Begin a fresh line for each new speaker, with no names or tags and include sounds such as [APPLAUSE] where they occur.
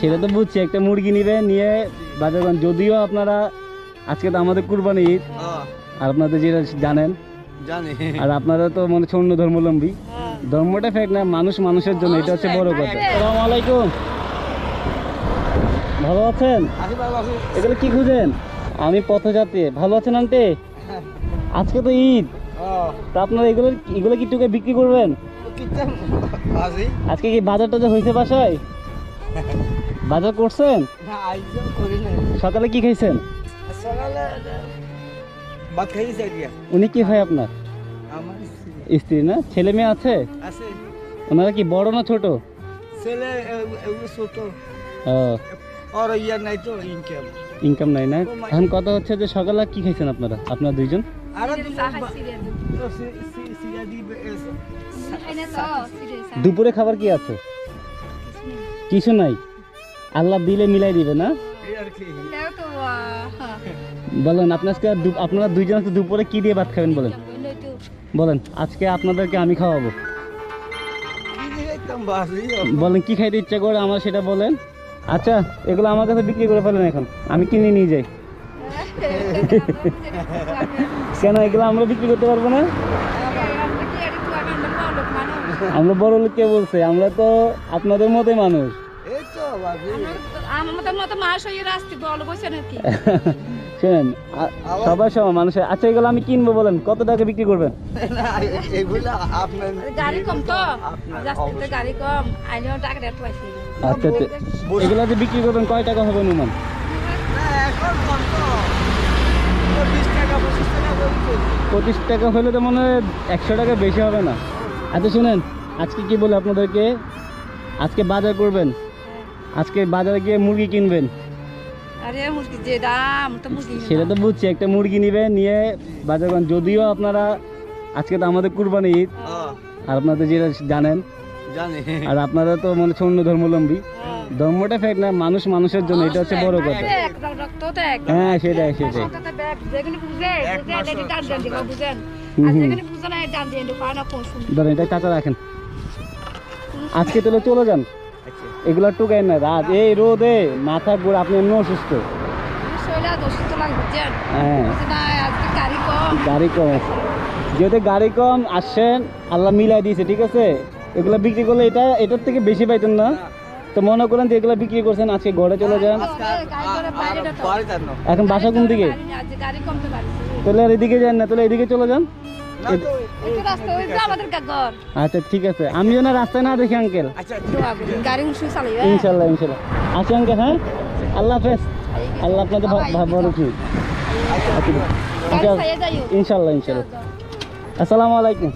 সেটা তো বুঝছি একটা মুরগি নিবে নিয়ে বাজার যদিও আপনারা আজকে তো আমাদের কুরবানি ঈদ
হ্যাঁ,
আর আপনাদের যেটা জানেন। আর আপনারা তো মনে হচ্ছে অন্য ধর্মাবলম্বী
হ্যাঁ।
ধর্মটা ফেক না মানুষ মানুষের জন্য এটা হচ্ছে বড় কথা। সালাম আলাইকুম। ভালো আছেন? এগুলো কি খুঁজেন? আমি পথযাত্রী। ভালো আছেন আন্টি? আজকে তো ঈদ। তা আপনারা এগুলো এগুলো কি টুকে বিক্রি করবেন? আজকে কি বাজার টাজার হয়েছে বাসায়? বাজার করছেন? সকালে কি খাইছেন? উনি কি হয় আপনার? স্ত্রী। না? ছেলে মেয়ে আছে? ওনারা কি বড় না ছোট?
ছেলে ছোট।
ও।
আর ইয়ার নাই তো ইনকাম
ইনকাম নাই না? এখন কথা হচ্ছে যে সকালে কি খাইছেন আপনারা? আপনারা দুইজন? দুপুরে খাবার কি আছে? কিছু নাই। আল্লাহ দিলে মিলাই দিবে না?
এই আর কি।
এটাও তো, আহ, হ্যাঁ।
বলেন আপনার দু- আপনারা দুইজন দুপুরে কি দিয়ে ভাত খাবেন বলেন? বলেন আজকে আপনাদেরকে আমি খাওয়াবো। বলেন কি খাইতে ইচ্ছা করে আমার সেটা বলেন। আচ্ছা এগুলো আমার কাছে বিক্রি করে ফেলেন এখন। আমি কিনে নিয়ে যাই। [LAUGHS] [LAUGHS] কেন এগুলো আমরা বিক্রি করতে পারব না?
আমরা বড় লোক
কে বলছে? আমরা তো আপনাদের
মতে মানুষ। [LAUGHS]
শুনেন মানুষের। আচ্ছা এগুলো আমি কিনবো বলেন, কত টাকা বিক্রি করবেন? আচ্ছা বিক্রি করবেন, কয় টাকা হবে অনুমান?
পঁচিশ টাকা
হলে তো মনে হয় একশো টাকা বেশি হবে না। আচ্ছা শুনেন আজকে কি বলে আপনাদেরকে? আজকে বাজার করবেন। আজকে বাজারে গিয়ে মুরগি কিনবেন।
আরে মুরগি যে দাম তো মুরগি নিলাম।
সেটা তো বুঝছি একটা মুরগি নিবে নিয়ে বাজার করেন। যদিও আপনারা আজকে তো আমাদের কুরবানি ঈদ। আর আপনাদের যেটা জানেন। আর আপনারা তো মানে ধর্মাবলম্বী
হ্যাঁ।
ধর্মটা ফেক না মানুষ মানুষের জন্য এটা হচ্ছে বড় কথা। হ্যাঁ সেটাই সেটাই। ধরেন এটা কাঁচা রাখেন। আজকে তাহলে চলে যান।
আচ্ছা
এগুলা টুকাই না রাত। এই রোদে মাথা ঘুরে আপনি এমনি অসুস্থ? হ্যাঁ।
গাড়ি কম।
গাড়ি আছে যেহেতু গাড়ি কম আসছেন আল্লাহ মিলাই দিয়েছে ঠিক আছে? এগুলা বিক্রি করলে এটা এটার থেকে বেশি পাইতেন না? তো মনে করেন যে এগুলা বিক্রি করছেন আজকে ঘরে চলে যান।
আজকে গাড়ি করে বাইরে তো।
বাড়ি জানো
এখন বাসা কোন দিকে। তাহলে আর এদিকে যান না তাহলে এদিকে চলে যান। আচ্ছা ঠিক আছে। আমিও না রাস্তায় না দেখি আঙ্কেল।
আচ্ছা
উঠে চালাইবে।
ইনশাল্লাহ ইনশাল্লাহ। আসি আঙ্কেল হ্যাঁ? আল্লাহ হাফেজ। আল্লাহ আপনাদের ভা- ভা- বড় ঠিক
গাড়ি চালিয়ে যাইও।
ইনশাল্লাহ ইনশাল্লাহ। আসসালামু আলাইকুম।